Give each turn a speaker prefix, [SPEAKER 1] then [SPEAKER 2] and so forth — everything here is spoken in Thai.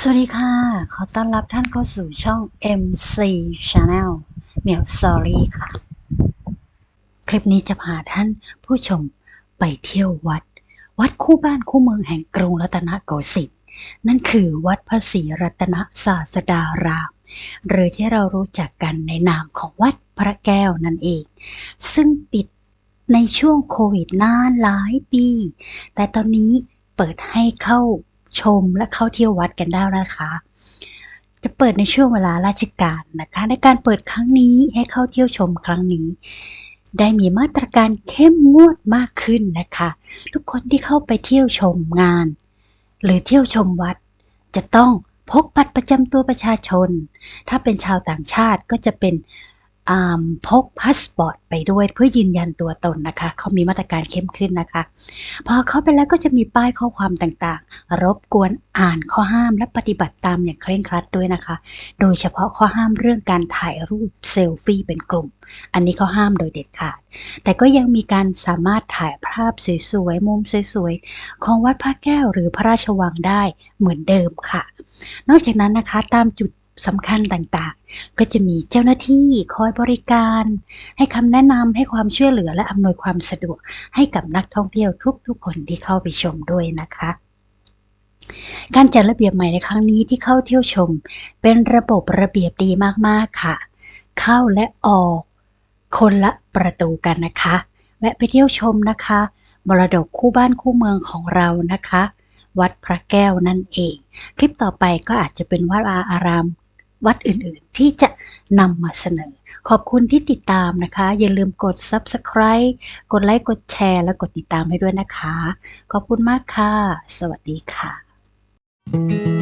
[SPEAKER 1] สวัสดีค่ะ ขอต้อนรับท่านเข้าสู่ช่อง MC Channel เหมียวสอรี่ค่ะ คลิปนี้จะพาท่านผู้ชมไปเที่ยววัด วัดคู่บ้านคู่เมืองแห่งกรุงรัตนโกสินทร์นั่นคือวัดพระศรีรัตนศาสดาราม หรือที่เรารู้จักกันในนามของวัดพระแก้วนั่นเอง ซึ่งปิดในช่วงโควิดนานหลายปี แต่ตอนนี้เปิดให้เข้า ชมและเข้าเที่ยววัดกันได้นะคะ จะเปิดในช่วงเวลาราชการนะคะ ในการเปิดครั้งนี้ให้เข้าเที่ยวชมครั้งนี้ ได้มีมาตรการเข้มงวดมากขึ้นนะคะ ทุกคนที่เข้าไปเที่ยวชมงาน หรือเที่ยวชมวัด จะต้องพกบัตรประจำตัวประชาชน ถ้าเป็นชาวต่างชาติก็จะเป็น พกพาสปอร์ตไปด้วยเพื่อยืนยันตัวตนนะคะ เขามีมาตรการเข้มขึ้นนะคะ พอเข้าไปแล้วก็จะมีป้ายข้อความต่างๆ รบกวนอ่านข้อห้ามและปฏิบัติตามอย่างเคร่งครัดด้วยนะคะ โดยเฉพาะข้อห้ามเรื่องการถ่ายรูปเซลฟี่เป็นกลุ่ม อันนี้เขาห้ามโดยเด็ดขาด แต่ก็ยังมีการสามารถถ่ายภาพสวยๆมุมสวยๆของวัดพระแก้วหรือพระราชวังได้เหมือนเดิมค่ะ นอกจากนั้นนะคะตามจุดสำคัญต่างๆ ก็จะมีเจ้าหน้าที่คอยบริการ ให้คำแนะนำให้ความช่วยเหลือและอำนวยความสะดวกให้กับนักท่องเที่ยวทุกๆ คนที่เข้าไปชมด้วยนะคะการจัดระเบียบใหม่ในครั้งนี้ที่เข้าเที่ยวชม เป็นระบบระเบียบดีมากๆค่ะ เข้าและออกคนละประตูกันนะคะ แวะไปเที่ยวชมนะคะมรดกคู่บ้านคู่เมืองของเรานะคะ วัดพระแก้วนั่นเอง คลิปต่อไปก็อาจจะเป็นวัดอาราม วัดอื่นๆ ที่จะนำมาเสนอ ขอบคุณที่ติดตามนะคะ อย่าลืมกด Subscribe กดไลค์กดแชร์ และกดติดตามให้ด้วยนะคะ ขอบคุณมากค่ะ สวัสดีค่ะ